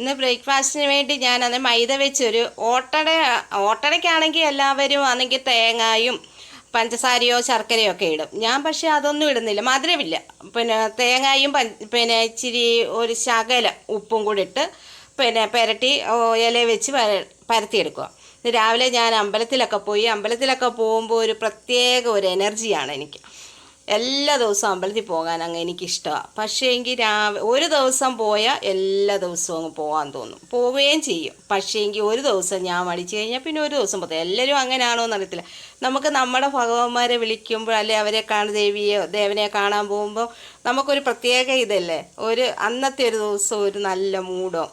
ഇന്ന് ബ്രേക്ക്ഫാസ്റ്റിന് വേണ്ടി ഞാൻ ഞാനത് മൈദ വെച്ചൊരു ഓട്ടട ഓട്ടടയ്ക്കാണെങ്കിൽ എല്ലാവരും ആണെങ്കിൽ തേങ്ങായും പഞ്ചസാരയോ ശർക്കരയോ ഒക്കെ ഇടും. ഞാൻ പക്ഷേ അതൊന്നും ഇടുന്നില്ല മധുരമില്ല. പിന്നെ തേങ്ങായും പിന്നെ ഇച്ചിരി ഒരു ശകല ഉപ്പും കൂടി ഇട്ട് പിന്നെ പുരട്ടി ഇല വെച്ച് പര- പരത്തിയെടുക്കുക. രാവിലെ ഞാൻ അമ്പലത്തിലൊക്കെ പോയി അമ്പലത്തിലൊക്കെ പോകുമ്പോൾ ഒരു പ്രത്യേക ഒരു എനർജിയാണ് എനിക്ക്. എല്ലാ ദിവസവും അമ്പലത്തിൽ പോകാൻ അങ്ങ് എനിക്കിഷ്ടമാണ് പക്ഷേ എങ്കിൽ രാവിലെ ഒരു ദിവസം പോയാൽ എല്ലാ ദിവസവും അങ്ങ് പോകാൻ തോന്നും. പോവുകയും ചെയ്യും. പക്ഷേ എങ്കിൽ ഒരു ദിവസം ഞാൻ മടിച്ചു കഴിഞ്ഞാൽ പിന്നെ ഒരു ദിവസം പോകും എല്ലാവരും അങ്ങനെയാണോ എന്നറിയത്തില്ല നമുക്ക് നമ്മുടെ ഭഗവാന്മാരെ വിളിക്കുമ്പോൾ അല്ലെ അവരെ കാണുന്ന ദേവിയോ ദേവനെ കാണാൻ പോകുമ്പോൾ നമുക്കൊരു പ്രത്യേക ഇതല്ലേ? ഒരു അന്നത്തെ ഒരു ദിവസം ഒരു നല്ല മൂഡോ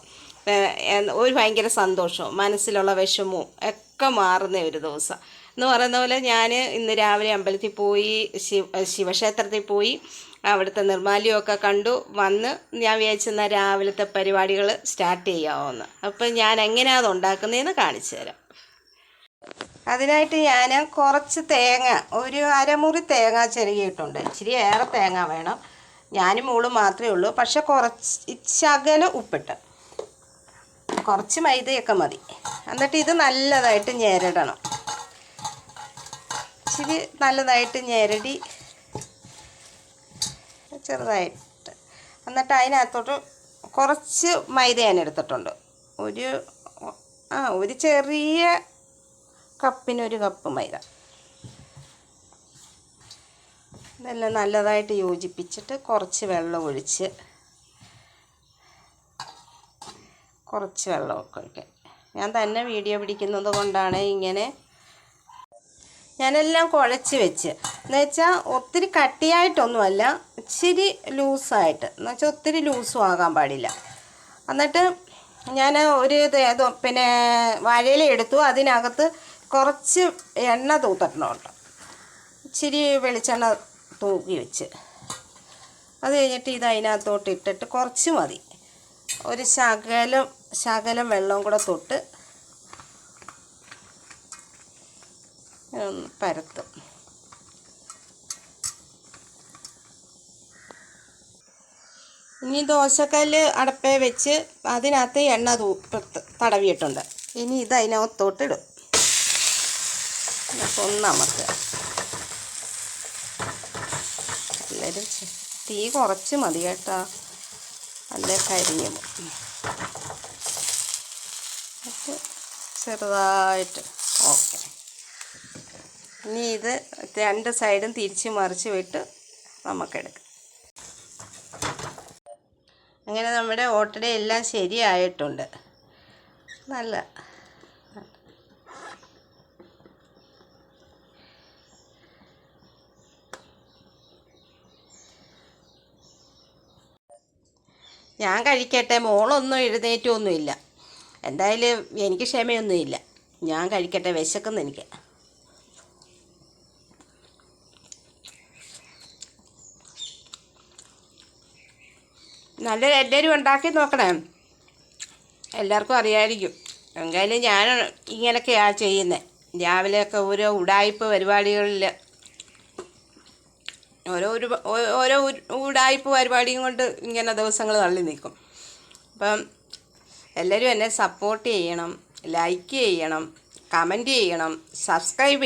ഒരു ഭയങ്കര സന്തോഷവും മനസ്സിലുള്ള വിഷമവും ഒക്കെ മാറുന്ന ഒരു ദിവസം. എന്ന് പറയുന്ന പോലെ ഞാൻ ഇന്ന് രാവിലെ അമ്പലത്തിൽ പോയി ശിവ ശിവക്ഷേത്രത്തിൽ പോയി അവിടുത്തെ നിർമ്മാല്യമൊക്കെ കണ്ടു. വന്ന് ഞാൻ വിചാരിച്ചെന്ന രാവിലത്തെ പരിപാടികൾ സ്റ്റാർട്ട് ചെയ്യാമെന്ന് അപ്പം ഞാൻ എങ്ങനെയാണ് അത് ഉണ്ടാക്കുന്നതെന്ന് കാണിച്ചു തരാം. അതിനായിട്ട് ഞാൻ കുറച്ച് തേങ്ങ ഒരു അരമുറി തേങ്ങ ചെരുകിയിട്ടുണ്ട്. ഇച്ചിരി ഏറെ തേങ്ങ വേണം. ഞാനും മോളും മാത്രമേ ഉള്ളൂ. പക്ഷെ കുറച്ച് ശകലം ഉപ്പിട്ട്. കുറച്ച് മൈദയൊക്കെ മതി. എന്നിട്ട് ഇത് നല്ലതായിട്ട് ഞെരടണം. ഇച്ചിരി നല്ലതായിട്ട് ഞെരടി ചെറുതായിട്ട്. എന്നിട്ട് അതിനകത്തോട്ട് കുറച്ച് മൈദ ഞാൻ എടുത്തിട്ടുണ്ട്. ഒരു ആ ഒരു ചെറിയ കപ്പിനൊരു കപ്പ് മൈദ. ഇതെല്ലാം നല്ലതായിട്ട് യോജിപ്പിച്ചിട്ട് കുറച്ച് വെള്ളം ഒഴിച്ച് കുറച്ച് വെള്ളമൊക്കെ ഒഴിക്കാൻ ഞാൻ തന്നെ വീഡിയോ പിടിക്കുന്നത് കൊണ്ടാണ് ഇങ്ങനെ ഞാനെല്ലാം കുഴച്ച് വെച്ച്. എന്ന് വെച്ചാൽ ഒത്തിരി കട്ടിയായിട്ടൊന്നുമല്ല ഇച്ചിരി ലൂസായിട്ട്. എന്ന് വെച്ചാൽ ഒത്തിരി ലൂസും ആകാൻ പാടില്ല. എന്നിട്ട് ഞാൻ ഒരു പിന്നെ വാഴയില എടുത്തു. അതിനകത്ത് കുറച്ച് എണ്ണ തൂത്തിട്ടുണ്ട് ഇച്ചിരി വെളിച്ചെണ്ണ തൂക്കി വെച്ച്. അത് കഴിഞ്ഞിട്ട് ഇത് അതിനകത്തോട്ട് ഇട്ടിട്ട് കുറച്ച് മതി. ഒരു ശകലം ശകലം വെള്ളവും കൂടെ തൊട്ട് ഒന്ന് പരത്തും. ഇനി ദോശക്കല്ല് അടപ്പേ വെച്ച് അതിനകത്ത് എണ്ണ തൂ തടവിയിട്ടുണ്ട്. ഇനി ഇത് അതിനകത്തോട്ടിടും എന്നിട്ട് ഒന്ന് നമുക്ക് എല്ലാവരും തീ കുറച്ച് മതി കേട്ടോ. അല്ലേ കരിഞ്ഞു എന്നിട്ട് ചെറുതായിട്ട്. ഓക്കെ. ഇനി ഇത് രണ്ട് സൈഡും തിരിച്ച് മറിച്ച് വിട്ട് നമുക്കെടുക്കാം. അങ്ങനെ നമ്മുടെ ഓട്ടട എല്ലാം ശരിയായിട്ടുണ്ട്. നല്ല. ഞാൻ കഴിക്കട്ടെ മോളൊന്നും എഴുന്നേറ്റൊന്നുമില്ല. എന്തായാലും എനിക്ക് ക്ഷമയൊന്നുമില്ല. ഞാൻ കഴിക്കട്ടെ വിശക്കുന്നു എനിക്ക്. നല്ല എല്ലാവരും ഉണ്ടാക്കി നോക്കണേ. എല്ലാവർക്കും അറിയായിരിക്കും. എന്തായാലും ഞാൻ ഇങ്ങനെയൊക്കെയാണ് ചെയ്യുന്നത് രാവിലെയൊക്കെ ഓരോ ഉടായ്പ പരിപാടികളിൽ ഓരോ ഒരു ഓരോ ഉടായ്പ പരിപാടിയും കൊണ്ട് ഇങ്ങനെ ദിവസങ്ങൾ തള്ളി നിൽക്കും. അപ്പം എല്ലാവരും എന്നെ സപ്പോർട്ട് ചെയ്യണം ലൈക്ക് ചെയ്യണം കമന്റ് ചെയ്യണം സബ്സ്ക്രൈബ്